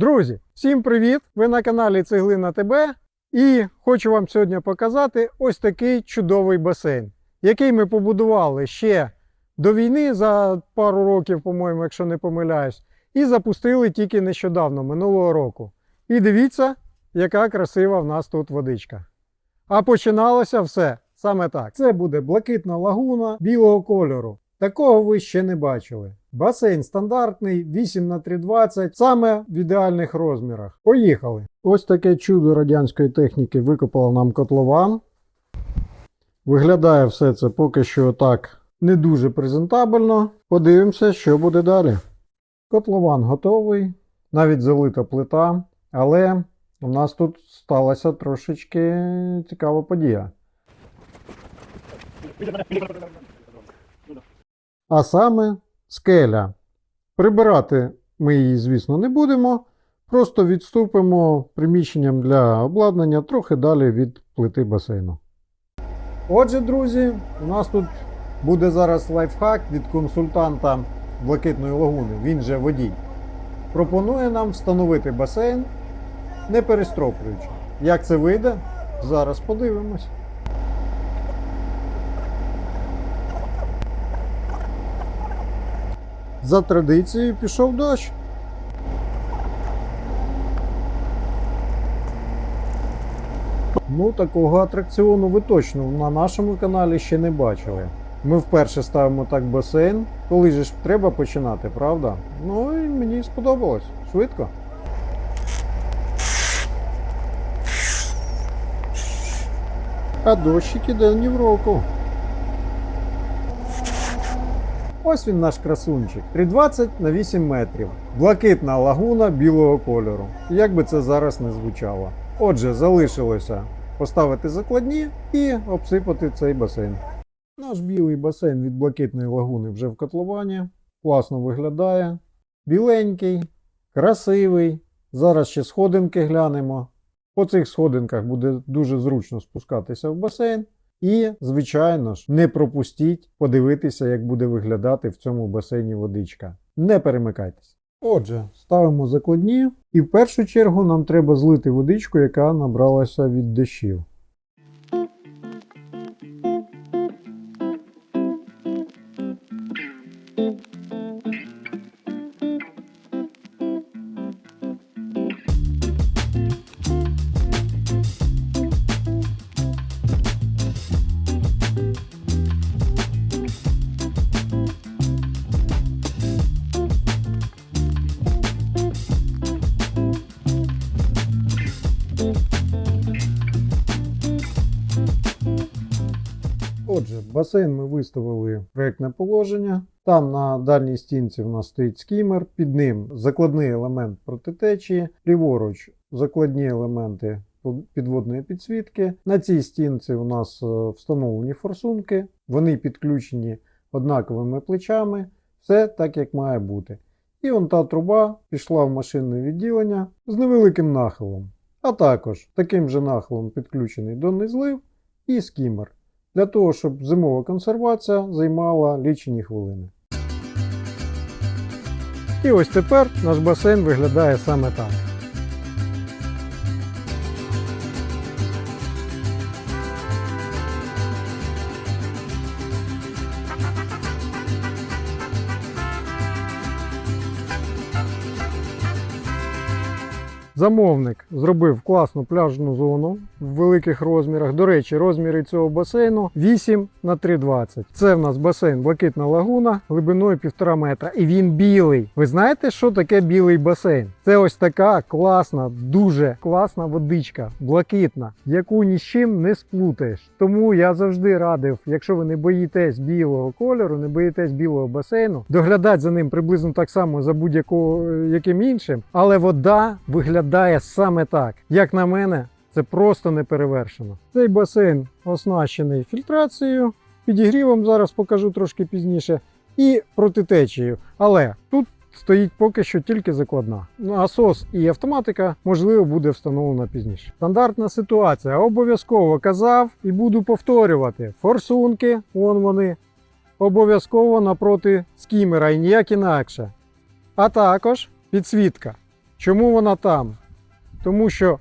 Друзі, всім привіт! Ви на каналі Цеглина ТБ і хочу вам сьогодні показати ось такий чудовий басейн, який ми побудували ще до війни за пару років, по-моєму, якщо не помиляюсь, і запустили тільки нещодавно, минулого року. І дивіться, яка красива в нас тут водичка. А починалося все саме так. Це буде блакитна лагуна білого кольору. Такого ви ще не бачили. Басейн стандартний 8 на 320 саме в ідеальних розмірах. Поїхали. Ось таке чудо радянської техніки викопало нам котлован. Виглядає все це поки що так не дуже презентабельно. Подивимося, що буде далі. Котлован готовий, навіть залита плита, але у нас тут сталася трошечки цікава подія. А саме скеля. Прибирати ми її, звісно, не будемо. Просто відступимо приміщенням для обладнання трохи далі від плити басейну. Отже, друзі, у нас тут буде зараз лайфхак від консультанта Блакитної лагуни, він же водій. Пропонує нам встановити басейн, не перестроплюючи. Як це вийде? Зараз подивимось. За традицією пішов дощ. Ну, такого атракціону ви точно на нашому каналі ще не бачили. Ми вперше ставимо так басейн. Коли же ж треба починати, правда? Ну і мені сподобалось. Швидко. А дощик іде ні в року. Ось він наш красунчик. 320 на 8 метрів. Блакитна лагуна білого кольору. Як би це зараз не звучало. Отже, залишилося поставити закладні і обсипати цей басейн. Наш білий басейн від блакитної лагуни вже в котловані. Класно виглядає. Біленький, красивий. Зараз ще сходинки глянемо. По цих сходинках буде дуже зручно спускатися в басейн. І, звичайно ж, не пропустіть подивитися, як буде виглядати в цьому басейні водичка. Не перемикайтесь. Отже, ставимо закладні, і в першу чергу нам треба злити водичку, яка набралася від дощів. Отже, басейн ми виставили проєктне положення. Там на дальній стінці в нас стоїть скімер, під ним закладний елемент протитечії, ліворуч закладні елементи підводної підсвітки. На цій стінці у нас е, встановлені форсунки, вони підключені однаковими плечами, все так, як має бути. І он та труба пішла в машинне відділення з невеликим нахилом. А також таким же нахилом підключений донний злив і скімер для того, щоб зимова консервація займала лічені хвилини. І ось тепер наш басейн виглядає саме так. Замовник зробив класну пляжну зону в великих розмірах. До речі, розміри цього басейну 8 на 3,20. Це в нас басейн Блакитна лагуна глибиною 1,5 метра. І він білий. Ви знаєте, що таке білий басейн? Це ось така класна, дуже класна водичка, блакитна, яку ні з чим не сплутаєш. Тому я завжди радив, якщо ви не боїтесь білого кольору, не боїтесь білого басейну, доглядати за ним приблизно так само за будь-яким іншим, але вода виглядає саме так. Як на мене, це просто не перевершено. Цей басейн оснащений фільтрацією, підігрівом зараз покажу трошки пізніше, і протитечією. Але тут стоїть поки що тільки закладна. Насос і автоматика можливо буде встановлена пізніше. Стандартна ситуація. Обов'язково казав і буду повторювати. Форсунки, вон вони, обов'язково напроти скімера і ніяк інакше. А також підсвітка. Чому вона там? Тому що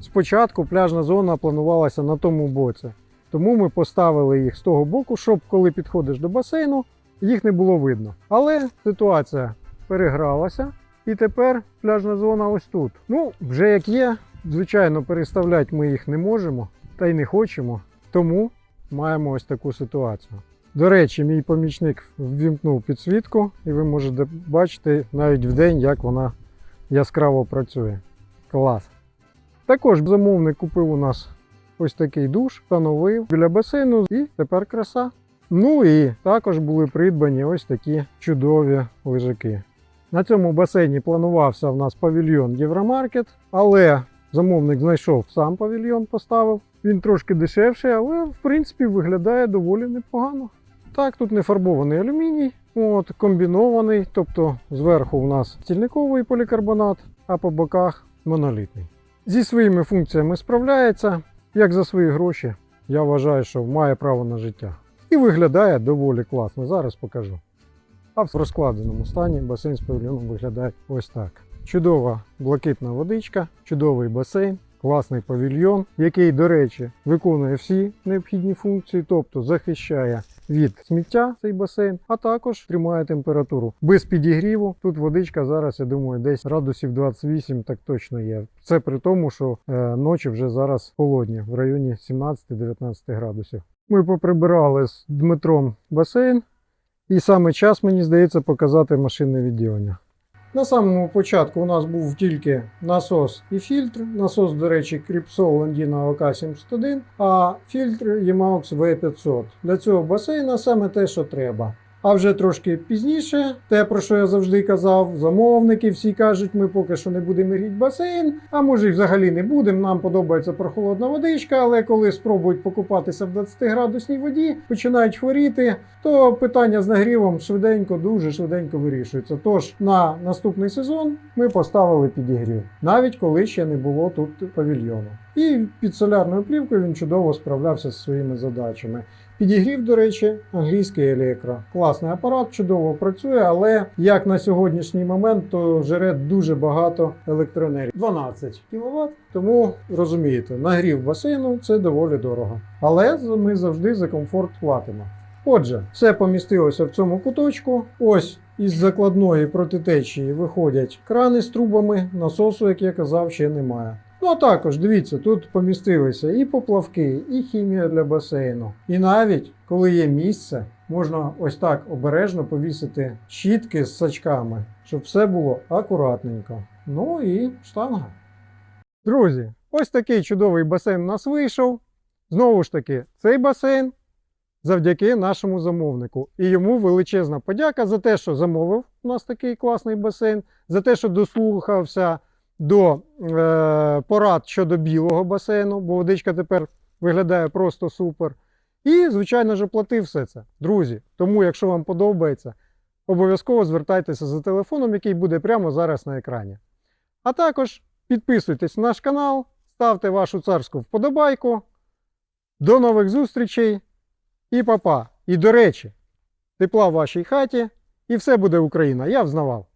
спочатку пляжна зона планувалася на тому боці. Тому ми поставили їх з того боку, щоб коли підходиш до басейну, їх не було видно. Але ситуація перегралася, і тепер пляжна зона ось тут. Ну, вже як є, звичайно, переставляти ми їх не можемо та й не хочемо. Тому маємо ось таку ситуацію. До речі, мій помічник ввімкнув підсвітку, і ви можете бачити навіть в день, як вона яскраво працює. Клас. Також замовник купив у нас ось такий душ, встановив біля басейну, і тепер краса. Ну і також були придбані ось такі чудові лежаки. На цьому басейні планувався в нас павільйон Євромаркет, але замовник знайшов сам павільйон, поставив. Він трошки дешевший, але в принципі виглядає доволі непогано. Так, тут не фарбований алюміній, от, комбінований, тобто зверху у нас стільниковий полікарбонат, а по боках монолітний. Зі своїми функціями справляється, як за свої гроші. Я вважаю, що має право на життя. І виглядає доволі класно. Зараз покажу. А в розкладеному стані басейн з павільйоном виглядає ось так. Чудова блакитна водичка, чудовий басейн, класний павільйон, який, до речі, виконує всі необхідні функції, тобто захищає від сміття цей басейн, а також тримає температуру без підігріву. Тут водичка зараз, я думаю, десь градусів 28 так точно є. Це при тому, що е, ночі вже зараз холодні, в районі 17-19 градусів. Ми поприбирали з Дмитром басейн, і саме час, мені здається, показати машинне відділення. На самому початку у нас був тільки насос і фільтр. Насос, до речі, Кріпсол Ландіна ОК-71, а фільтр Emaux V500. Для цього басейна саме те, що треба. А вже трошки пізніше, те, про що я завжди казав, замовники всі кажуть, ми поки що не будемо ріти басейн, а може і взагалі не будемо. Нам подобається прохолодна водичка, але коли спробують покупатися в 20-градусній воді, починають хворіти, то питання з нагрівом швиденько, дуже швиденько вирішується. Тож на наступний сезон ми поставили підігрів, навіть коли ще не було тут павільйону. І під солярною плівкою він чудово справлявся зі своїми задачами. Підігрів, до речі, англійський електро. Класний апарат, чудово працює, але як на сьогоднішній момент, то жере дуже багато електроенергії. 12 кВт. Тому розумієте, нагрів басейну це доволі дорого. Але ми завжди за комфорт платимо. Отже, все помістилося в цьому куточку. Ось із закладної протитечії виходять крани з трубами, насосу, як я казав, ще немає. Ну а також дивіться, тут помістилися і поплавки, і хімія для басейну. І навіть коли є місце, можна ось так обережно повісити щітки з сачками, щоб все було акуратненько. Ну і штанга. Друзі, ось такий чудовий басейн у нас вийшов. Знову ж таки, цей басейн завдяки нашому замовнику. І йому величезна подяка за те, що замовив у нас такий класний басейн, за те, що дослухався до е, порад щодо білого басейну, бо водичка тепер виглядає просто супер. І, звичайно ж, оплатив все це. Друзі, тому, якщо вам подобається, обов'язково звертайтеся за телефоном, який буде прямо зараз на екрані. А також підписуйтесь на наш канал, ставте вашу царську вподобайку. До нових зустрічей і папа. І до речі, тепла в вашій хаті, і все буде Україна. Я взнавав.